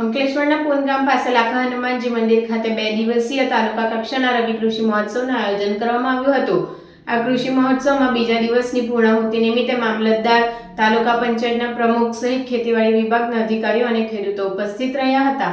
અંકલેશ્વરના પૂનગામ પાસે લાખા હનુમાનજી મંદિર ખાતે બે દિવસીય તાલુકા કક્ષાના રવિ કૃષિ મહોત્સવનું આયોજન કરવામાં આવ્યું હતું. આ કૃષિ મહોત્સવમાં બીજા દિવસની પૂર્ણાહુતિ નિમિત્તે મામલતદાર, તાલુકા પંચાયતના પ્રમુખ સહિત ખેતીવાડી વિભાગના અધિકારીઓ અને ખેડૂતો ઉપસ્થિત રહ્યા હતા.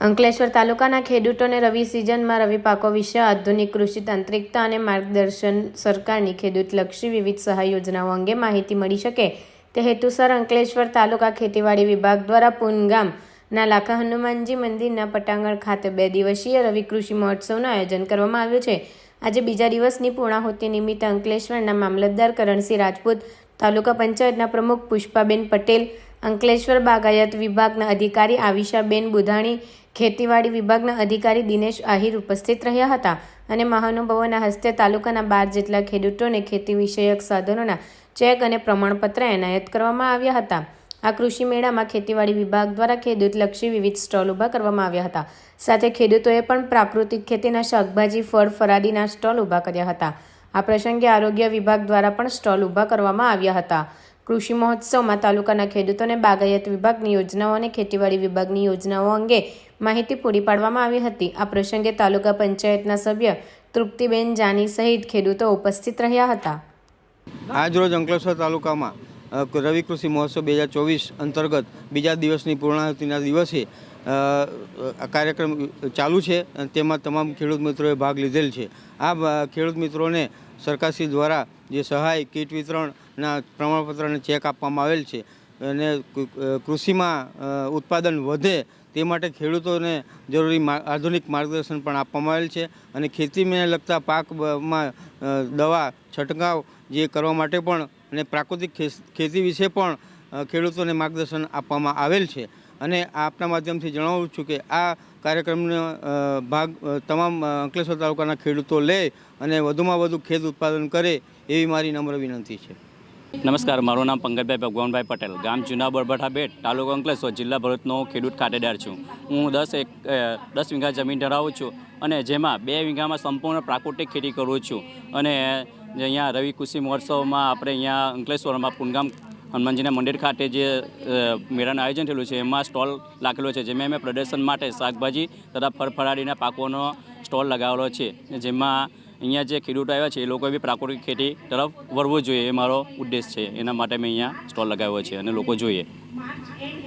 અંકલેશ્વર તાલુકાના ખેડૂતોને રવિ સિઝનમાં રવિ પાકો વિશે આધુનિક કૃષિ તાંત્રિકતા અને માર્ગદર્શન સરકારની ખેડૂતલક્ષી વિવિધ સહાય યોજનાઓ અંગે માહિતી મળી શકે. તે હેતુસર અંકલેશ્વર તાલુકા ખેતીવાડી વિભાગ દ્વારા પૂનગામના લાખા હનુમાનજી મંદિરના પટાંગણ ખાતે બે દિવસીય રવિ કૃષિ મહોત્સવનું આયોજન કરવામાં આવ્યું છે. આજે બીજા દિવસની પૂર્ણાહુતિ નિમિત્તે અંકલેશ્વરના મામલતદાર કરણસિંહ રાજપૂત, તાલુકા પંચાયતના પ્રમુખ પુષ્પાબેન પટેલ, અંકલેશ્વર બાગાયત વિભાગના અધિકારી આવિશાબેન બુધાણી, ખેતીવાડી વિભાગના અધિકારી દિનેશ આહિર ઉપસ્થિત રહ્યા હતા અને મહાનુભાવોના હસ્તે તાલુકાના બાર જેટલા ખેડૂતોને ખેતી વિષયક સાધનોના ચેક અને પ્રમાણપત્ર એનાયત કરવામાં આવ્યા હતા. આ કૃષિ મેળામાં ખેતીવાડી વિભાગ દ્વારા ખેડૂતલક્ષી વિવિધ સ્ટોલ ઊભા કરવામાં આવ્યા હતા. સાથે ખેડૂતોએ પણ પ્રાકૃતિક ખેતીના શાકભાજી, ફળ ફરાદીના સ્ટોલ ઊભા કર્યા હતા. આ પ્રસંગે આરોગ્ય વિભાગ દ્વારા પણ સ્ટોલ ઊભા કરવામાં આવ્યા હતા. કૃષિ મહોત્સવમાં તાલુકાના ખેડૂતોને બાગાયત વિભાગની યોજનાઓ અને ખેતીવાડી વિભાગની યોજનાઓ અંગે માહિતી પૂરી પાડવામાં આવી હતી. આ પ્રસંગે તાલુકા પંચાયતના સભ્ય તૃપ્તિબેન જાની સહિત ખેડૂતો ઉપસ્થિત રહ્યા હતા. આજરોજ અંકલેશ્વર તાલુકામાં રવિ કૃષિ મહોત્સવ બે હજાર ચોવીસ અંતર્ગત બીજા દિવસની પૂર્ણાહુતિના દિવસે આ કાર્યક્રમ ચાલુ છે અને તેમાં તમામ ખેડૂત મિત્રોએ ભાગ લીધેલ છે. આ ખેડૂત મિત્રોને સરકારશ્રી દ્વારા જે સહાય, કીટ વિતરણના પ્રમાણપત્ર અને ચેક આપવામાં આવેલ છે. અને કૃષિમાં ઉત્પાદન વધે તે માટે ખેડૂતોને જરૂરી આધુનિક માર્ગદર્શન પણ આપવામાં આવેલ છે. અને ખેતીને લગતા પાકમાં દવા, છંટકાવ જે કરવા માટે પણ અને પ્રાકૃતિક ખેતી વિશે પણ ખેડૂતોને માર્ગદર્શન આપવામાં આવેલ છે. અને આપના માધ્યમથી જણાવું છું કે આ કાર્યક્રમનો ભાગ તમામ અંકલેશ્વર તાલુકાના ખેડૂતો લે અને વધુમાં વધુ ખેત ઉત્પાદન કરે એવી મારી નમ્ર વિનંતી છે. નમસ્કાર, મારું નામ પંકજભાઈ ભગવાનભાઈ પટેલ, ગામ જૂના બરબઠા બેટ, તાલુકો અંકલેશ્વર, જિલ્લા ભરૂચનો ખેડૂત ખાતેદાર છું. હું દસ એક દસ વીઘા જમીન ધરાવું છું અને જેમાં બે વીઘામાં સંપૂર્ણ પ્રાકૃતિક ખેતી કરું છું. અને અહીંયા રવિ કૃષિ મહોત્સવમાં આપણે અહીંયા અંકલેશ્વરમાં પૂનગામ હનુમાનજીના મંદિર ખાતે જે મેળાનું આયોજન થયેલું છે, એમાં સ્ટોલ લાગેલો છે. જેમાં અમે પ્રદર્શન માટે શાકભાજી તથા ફળફળાદીના પાકોનો સ્ટોલ લગાવેલો છે. જેમાં અહીંયા જે ખેડૂતો આવ્યા છે, એ લોકોએ બી પ્રાકૃતિક ખેતી તરફ વળવું જોઈએ. એ મારો ઉદ્દેશ છે. એના માટે મેં અહીંયા સ્ટોલ લગાવ્યો છે અને લોકો જોઈએ.